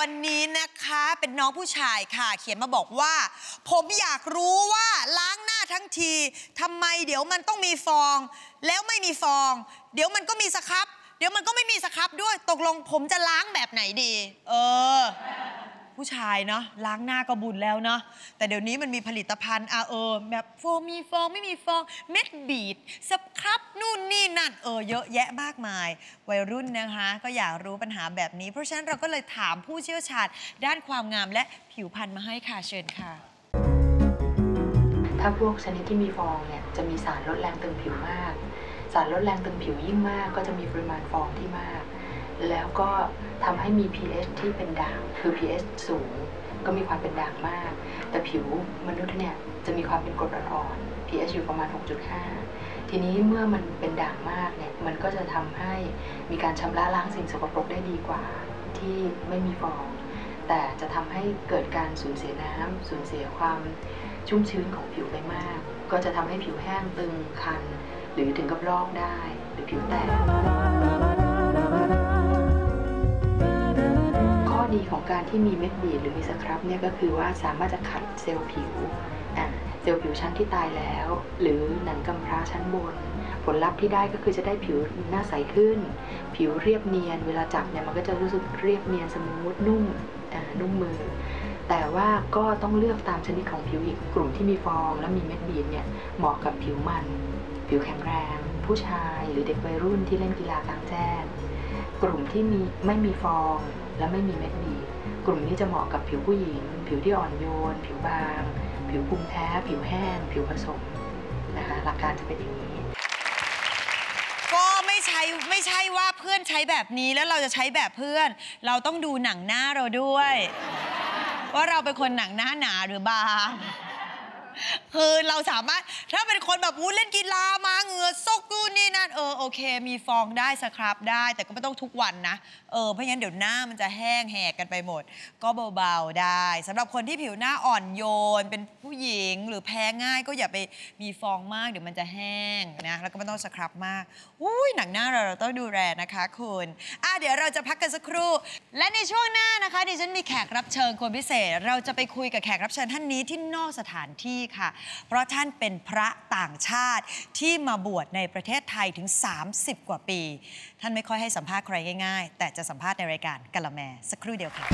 วันนี้นะคะเป็นน้องผู้ชายค่ะ เขียนมาบอกว่า ผมอยากรู้ว่าล้างหน้าทั้งทีทำไมเดี๋ยวมันต้องมีฟอง แล้วไม่มีฟอง เดี๋ยวมันก็มีสครับ เดี๋ยวมันก็ไม่มีสครับด้วยตกลงผมจะล้างแบบไหนดี เออ ผู้ชายเนาะล้างหน้าก็บุญแล้วเนาะแต่เดี๋ยวนี้มันมีผลิตภัณฑ์อะเออแบบโฟมมีฟองไม่มีฟองเม็ดบีดสครับนู่นนี่นั่นเออเยอะแยะมากมาย วัยรุ่นนะคะ ก็อยากรู้ปัญหาแบบนี้ เพราะฉะนั้นเราก็เลยถามผู้เชี่ยวชาญด้านความงามและผิวพรรณมาให้ค่ะเชิญค่ะ ถ้าพวกชนิดที่มีฟองเนี่ยจะมีสารลดแรงตึงผิวมาก สารลดแรงตึงผิวยิ่งมาก ก็จะมีปริมาณฟองที่มาก แล้วก็ทำให้มี pH ที่เป็นด่าง คือ pH สูง ก็มีความเป็นด่างมาก แต่ผิวมนุษย์เนี่ยจะมีความเป็นกรดอ่อนๆ pH อยู่ประมาณ 6.5 ทีนี้เมื่อมันเป็นด่างมากเนี่ย มันก็จะทำให้มีการชำระล้างสิ่งสกปรกได้ดีกว่าที่ไม่มีฟอง แต่จะทำให้เกิดการสูญเสียน้ำสูญเสียความชุ่มชื้นของผิวไปมาก ก็จะทำให้ผิวแห้งตึงคัน หรือถึงกับลอกได้ หรือผิวแตก ดีของการที่มีเม็ดบีดหรือมีสครับเนี่ยก็คือว่าสามารถจะขัดเซลล์ผิวเซลล์ผิวชั้นที่ตายแล้ว หรือหนังกำพร้าชั้นบน ผลลัพธ์ที่ได้ก็คือจะได้ผิวหน้าใสขึ้น ผิวเรียบเนียน เวลาจับเนี่ยมันก็จะรู้สึกเรียบเนียนสมูทนุ่มนุ่มมือ แต่ว่าก็ต้องเลือกตามชนิดของผิวอีกกลุ่มที่มีฟอง และมีเม็ดบีดเนี่ยเหมาะกับผิวมัน ผิวแข็งแรง ผู้ชายหรือเด็กวัยรุ่นที่เล่นกีฬากลางแจ้ง กลุ่มที่มีไม่มีฟองและไม่มีเม็ดบีกลุ่มนี้จะเหมาะกับผิวผู้หญิง ผิวที่อ่อนโยน ผิวบาง ผิวภูมิแพ้ ผิวแห้ง ผิวผสมนะคะหลักการจะเป็นอย่างนี้ ก็ไม่ใช่ไม่ใช่ว่าเพื่อนใช้แบบนี้แล้วเราจะใช้แบบเพื่อน เราต้องดูหนังหน้าเราด้วย ว่าเราเป็นคนหนังหน้าหนาหรือบาง คือเราสามารถถ้าเป็นคนแบบวู้เล่นกีฬามาเหงื่อซกกูนี่นั่นเออโอเค มีฟองได้สครับได้ แต่ก็ไม่ต้องทุกวันนะเออเพราะงั้นเดี๋ยวหน้ามันจะแห้งแหกกันไปหมด ก็เบาๆได้สำหรับคนที่ผิวหน้าอ่อนโยน เป็นผู้หญิงหรือแพ้ง่ายก็อย่าไปมีฟองมากเดี๋ยวมันจะแห้งนะแล้วก็ไม่ต้องสครับมากอุ้ยหนังหน้าเราเราต้องดูแลนะคะคุณอะเดี๋ยวเราจะพักกันสักครู่ และในช่วงหน้านะคะดิฉันมีแขกรับเชิญคนพิเศษ เราจะไปคุยกับแขกรับเชิญท่านนี้ที่นอกสถานที่ค่ะ เพราะท่านเป็นพระต่างชาติที่มาบวชในประเทศไทยถึง 30 กว่าปี ท่านไม่ค่อยให้สัมภาษณ์ใครง่าย ๆ แต่จะสัมภาษณ์ในรายการกะละแมสักครู่เดียวค่ะ